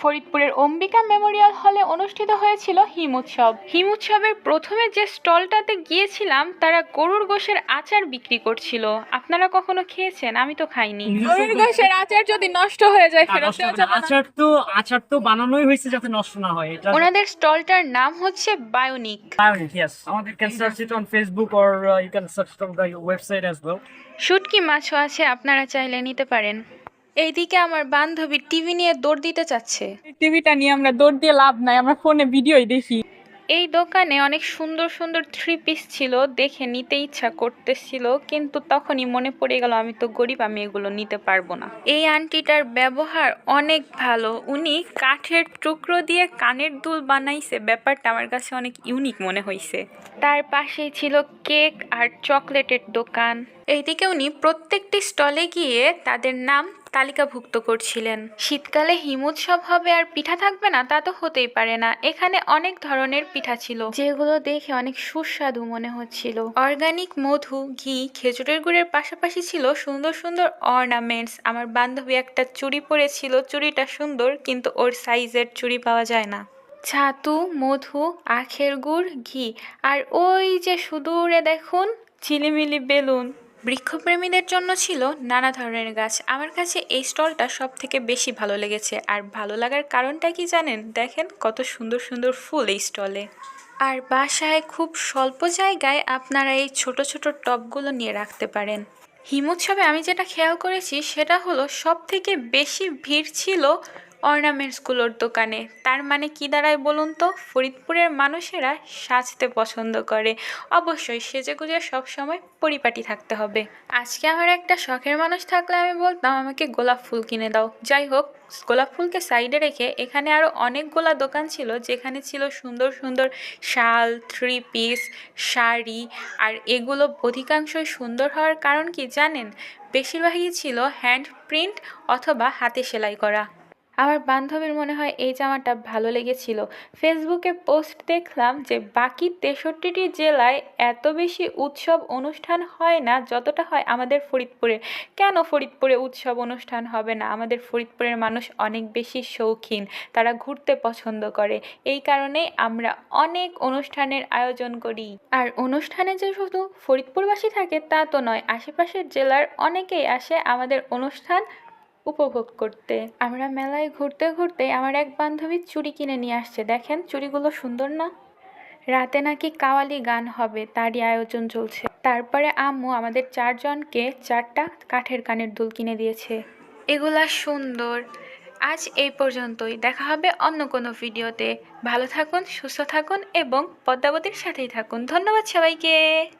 ফরিদপুরের অম্বিকা মেমোরিয়াল হলে অনুষ্ঠিত হয়েছিল হিম উৎসব। হিম উৎসবের প্রথমে যে স্টলটাতে গিয়েছিলাম তারা গরুর গোশের আচার বিক্রি করছিল। আপনারা কখনো খেয়েছেন? আমি তো খাইনি। গরুর গোশের আচার যদি নষ্ট হয়ে যায় ফেরত দেওয়া যাবে আচার তো আচার তো বানানোই হয়েছে যাতে নষ্ট না হয়। এটা ওনাদের স্টলটার নাম হচ্ছে বায়োনিক। Bionic, yes. আমাদের it on Facebook or uh, you can search it on the website as well. শুটকি মাছও আছে আপনারা চাইলে নিতে পারেন। এইদিকে আমার বান্ধবী টিভি নিয়ে দৌড় দিতে চাচ্ছে। টিভিটা নিয়ে আমরা দৌড় দিয়ে লাভ নাই আমরা ফোনে ভিডিওই দেখি। এই দোকানে অনেক সুন্দর সুন্দর থ্রি পিস ছিল দেখে নিতে ইচ্ছা করতেছিল কিন্তু তখনই মনে পড়ে গেল আমি তো গরিব আমি এগুলো নিতে পারব না। এই আন্টিটার ব্যবহার অনেক ভালো উনি কাঠের টুকরো দিয়ে কানের দুল বানাইছে ব্যাপারটা আমার কাছে অনেক ইউনিক মনে হয়েছে তার পাশেই ছিল কেক আর চকলেটের দোকান। এইদিকে উনি প্রত্যেকটি স্টলে গিয়ে তাদের নাম তালিকাভুক্ত করছিলেন। শীতকালে হিমোৎসব হবে আর পিঠা থাকবে না, তা তো হতেই পারে না। এখানে অনেক ধরনের পিঠা ছিল। যেগুলো দেখে অনেক সুস্বাদু মনে হচ্ছিল। অর্গানিক মধু, ঘি, খেজুরের গুড়ের পাশাপাশি ছিল সুন্দর সুন্দর অর্নামেন্টস। আমার বান্ধবী একটা চুড়ি পরেছিল। চুড়িটা সুন্দর, কিন্তু ওর সাইজের চুড়ি পাওয়া যায় না। ছাতু, মধু, আখের গুড়, ঘি। আর ওই যে সুদূরে দেখুন, ঝিলিমিলি বেলুন। বৃক্ষপ্রেমীদের জন্য ছিল নানা ধরনের গাছ। আমার কাছে এই স্টলটা সব থেকে বেশি ভালো লেগেছে। আর ভালো লাগার কারণটা কি জানেন? দেখেন কত সুন্দর সুন্দর ফুল এই স্টলে। আর বাসায় খুব স্বল্প জায়গায় আপনারা এই ছোট ছোট টবগুলো নিয়ে রাখতে পারেন। হিমোৎসবে আমি যেটা খেয়াল করেছি, সেটা হলো সব থেকে বেশি ভিড় ছিল অর্নামেন্টসগুলোর দোকানে। তার মানে কি দাঁড়ায় বলুন তো? ফরিদপুরের মানুষেরা সাজতে পছন্দ করে। অবশ্যই সেজেগুজে সবসময় পরিপাটি থাকতে হবে। আজকে আমার একটা শখের মানুষ থাকলে আমি বলতাম, আমাকে গোলাপ ফুল কিনে দাও। যাই হোক, গোলাপ ফুলকে সাইডে রেখে এখানে আরও অনেকগুলা দোকান ছিল, যেখানে ছিল সুন্দর সুন্দর শাল থ্রি পিস শাড়ি, আর এগুলো অধিকাংশই সুন্দর হওয়ার কারণ কি জানেন? বেশিরভাগই ছিল হ্যান্ড প্রিন্ট অথবা হাতে সেলাই করা। আমার বান্ধবীর মনে হয় এই জামাটা ভালো লেগেছিল। ফেসবুকে পোস্ট দেখলাম যে বাকি তেষট্টিটি জেলায় এত বেশি উৎসব অনুষ্ঠান হয় না যতটা হয় আমাদের ফরিদপুরে। কেন ফরিদপুরে উৎসব অনুষ্ঠান হবে না? আমাদের ফরিদপুরের মানুষ অনেক বেশি শৌখিন, তারা ঘুরতে পছন্দ করে। এই কারণেই আমরা অনেক অনুষ্ঠানের আয়োজন করি। আর অনুষ্ঠানে যে শুধু ফরিদপুরবাসী থাকে তা তো নয়, আশেপাশের জেলার অনেকেই আসে আমাদের অনুষ্ঠান উপভোগ করতে। আমরা মেলায় ঘুরতে ঘুরতে আমার এক বান্ধবী চুড়ি কিনে নিয়ে আসছে। দেখেন, চুড়িগুলো সুন্দর না? রাতে নাকি কাওয়ালি গান হবে, তারই আয়োজন চলছে। তারপরে আম্মু আমাদের চারজনকে চারটা কাঠের কানের দুল কিনে দিয়েছে। এগুলা সুন্দর। আজ এই পর্যন্তই। দেখা হবে অন্য কোনো ভিডিওতে। ভালো থাকুন, সুস্থ থাকুন এবং পদ্মাবতীর সাথেই থাকুন। ধন্যবাদ সবাইকে।